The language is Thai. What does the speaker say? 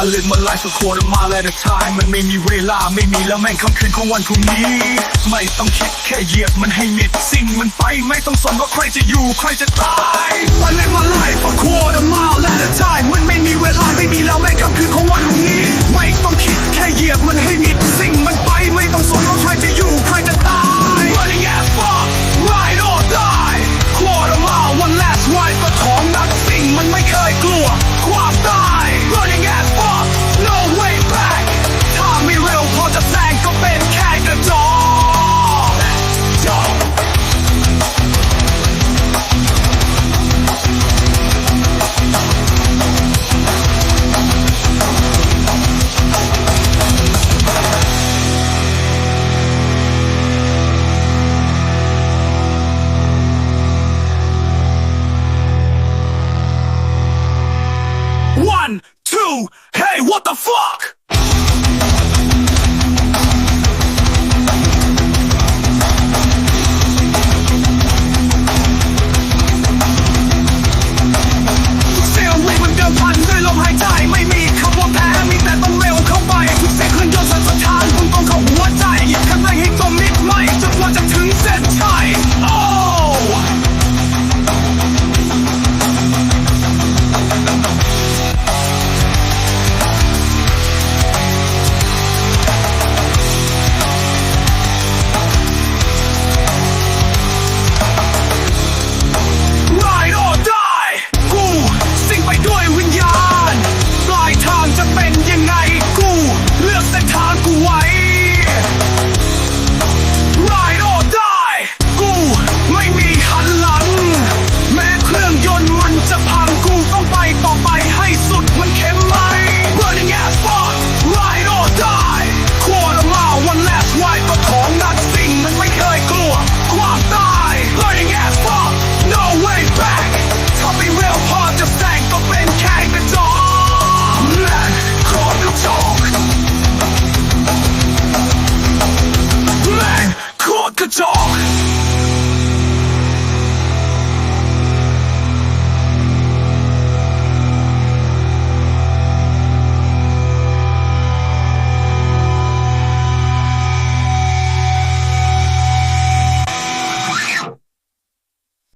ก็ควรมาแล้วแต่ทายมันไม่มีเวลาไม่มีแล้วแม่งค่ำคืนของวันพรุ่งนี้ ไม่ต้องคิดแค่เหยียบมันให้มิดสิ่งมันไปไม่ต้องสนว่าใครจะอยู่ใครจะตาย I live my life a quarter mile at a time มันไม่มีเวลาไม่มีแล้วแม่งค่ำคืนของวันพรุ่งนี้ fuck?